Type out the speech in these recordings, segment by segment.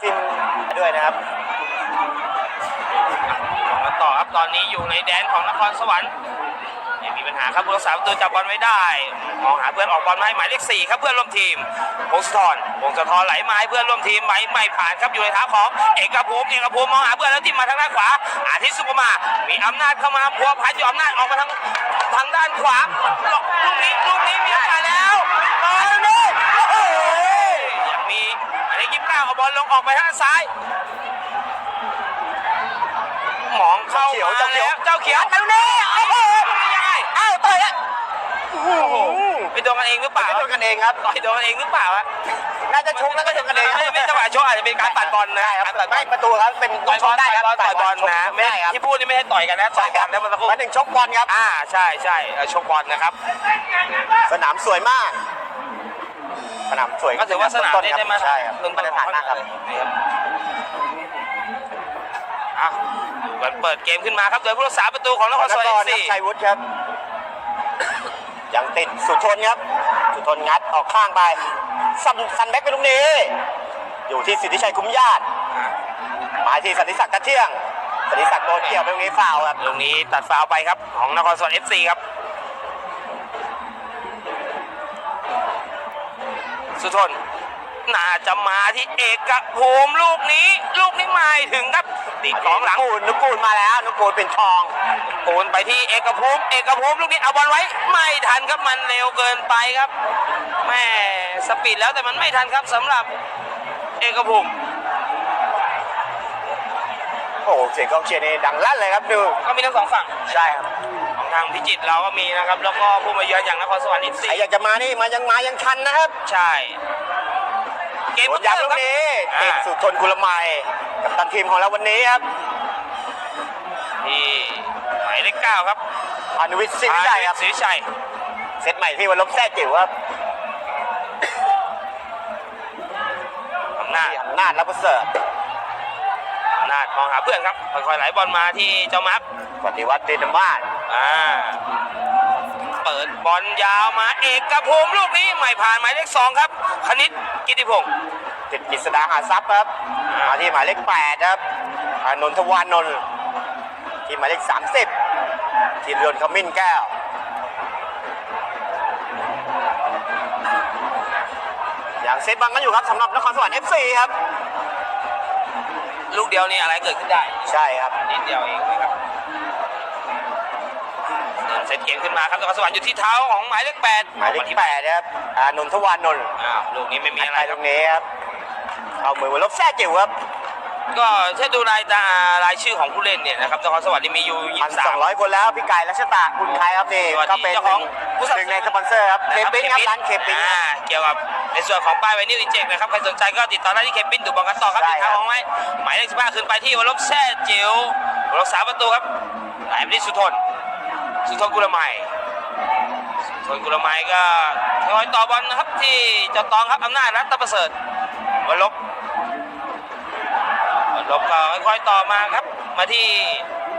ฟินด้วยนะครับมาต่อครับตอนนี้อยู่ในแดนของนครสวรรค์ไม่มีปัญหาครับผู้รักษาประตูจับบอลไว้ได้มองหาเพื่อนออกบอลมาให้หมายเลขสี่ครับเพื่อนร่วมทีมพงศธรพงศธรไหลมาให้เพื่อนร่วมทีมไม่ไม่ผ่านครับอยู่ในเท้าของเอกภูมิเอกภูมิมองหาเพื่อนแล้วที่มาทางด้านขวา อาทิตย์สุภมา มีอำนาจเข้ามาพัวพันอยู่อำนาจออกมาทางทางด้านขวาลูกนี้ลูกนี้มีโอกาสแล้วตอนนี้โอ้โหยังมีอันนี้ยิบเก้าเอาบอ ลลงออกไปทางด้านซ้าย หมองเข้าเขียวมาเจ้าเขียว แล้วเจ้าเขียวตรงนี้โอ้โหยังไงอ้าวต่อยอะโอ้โหไปโดนกันเองหรือเปล่าไม่โดนกันเองครับ ต่อยโดนกันเองหรือเปล่าฮะน่าจะชกแล้วก็โดนกันเองไม่ไม่จังหวะโชกอาจจะเป็นการปัดบอลนะใช่ครับการปัดบอไม่ลประตูครับเป็นต่อยชกได้ครับต่อยบอลนะไม่ได้ครับที่พูดนี่ไม่ใช่ต่อยกันนะต่อยกันแล้วมันตะคุมาหนึ่งชกบอลครับ อ่าใช่ใช่เออชกบอลนะครับ สนามสวยมาก สนามสวยก็ถือว่าสนามต้นนี้ๆครับได้มาใช่ครับต้นมาตรฐานมากครับนี่ครับอะเหมือนเปิดเกมขึ้นมาครับโดยผู้รักษาประตูของนครนสวรรครค์คสี่รับชัยวุฒิครับ ยังติดสุทนครับ สุทนงัดออกข้างไปซันซันแบ็กไปตรงนี้ อยู่ที่สิทธิชัยคุ้มญาติหมายที่สันติศักดิ์กระเที่ยงสันติศักดิ์โดนเกี่ยวไปตรงนี้ฟาวล์ครับ ตรงนี้ตัดฟาวล์ไปครับของนครสวรรค์เอฟซีครับ สุทนน่าจะมาที่เอกภูมิลูกนี้ ลูกนี้ไม่ถึงครับติดของหลังนุกูลนุกูลมาแล้วนุกูลเป็นทองโอนไปที่เอกภูมิเอกภูมิลูกนี้เอาบอลไว้ ไม่ทันครับมันเร็วเกินไปครับแม่สปีดแล้วแต่มันไม่ทันครับสำหรับเอกภูมิ โอ้โหเสียงกองเชียร์นี่ดังลั่นเลยครับดูก็มีทั้งสองฝั่งใช่ครับของทางพิจิตรเราก็มีนะครับ แล้วก็ผู้มาเยือนอย่างนครสวรรค์อีกใครสี่อยากจะมานี่มายังมายังทันนะครับใช่ เกมโดบุนกเกอย้ำร์ลูคกรับนี้อ่าติดสุทนคุลไมยกับตันทีมของเราวันนี้ครับที่หมายเลขเก้าครับอนุวิทย์สินได้ครับศรีชัยเซตใหม่ที่วันลบแท้จิ๋วครับอำนาจที่อำนาจรับประเสริฐอำ นาจมองหาเพื่อนครับค่อยๆไหลบอลมาที่เจ้ามักปฏิวัติเดนมาร์กอ่าเปิดบอลยาวมาเอกภูมิลูกนี้ไม่ผ่านหมายเลขสองครับ คณิตกิติพงศ์ติดกิษดาหาทรัพย์ครับมาที่หมายเลขแปดครับอานนทวานนท์ที่หมายเลขสามสิบที่เรือนขมิ้นแก้วอย่างเซตบังกันอยู่ครับสำหรับนครสวรรค์ FC ครับ ลูกเดียวนี่อะไรเกิดขึ้นได้ ใช่ครับ นิดเดียวเองนะครับเดินเซตเกมขึ้นมาครับนครสวรรค์อยู่ที่เท้าของหมายเลขแปดหมายเลขแปดครับอานนทวานนท์อ้าวลูกนี้ไม่มีมีอะอะไรไรคตรัรบงนี้ครับเอามือวันลบแท้จิ๋วครับก็ถ้าดูรายตารายชื่อของผู้เล่นเนี่ยนะครับนครสวรรค์นี่มีอยู่ยี่พันสาสอมงร้อยคนแล้วพี่ไก่รัชตะคุณใครครับนี่สวัสดีก็เป็นเจ้าหขอนึ่งงผู้สนับสนุนหนึ่งในสปอนเซอร์ครับเคปินครับร้านเคปินอ่าเกี่ยวกับ ในส่วนของป้ายไวนิวอินเจกนะครับใครสนใจก็ติดต่อได้ที่เคปินดูบอลกันต่อครับใช่ติดครัทางบของไว้หมายเลขสิบห้าขึ้นไปที่วรบแซ่จิ๋ววรบสามประตูครับไหลไปที่สุทนสุทนกุลไมยสุทนกุลไมยก็คอยต่อบอลนะครับที่เจ้าตองครับอำนาจรัตนประเสริฐวรบวรบก็ค่อยๆต่อมาครับ มาที่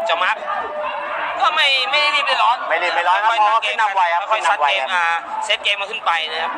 เจ้ามาร์คก็ ไม่ไม่ได้รีบไม่ร้อนไม่รีบไม่ร้อนครับค่ยๆเพราะว่าตั้งเกมขึ้นนำไวครับค่อยๆขึ้นซัดนำไวเกมครับอ่าเซตเกมมาขึ้นไปนะครับ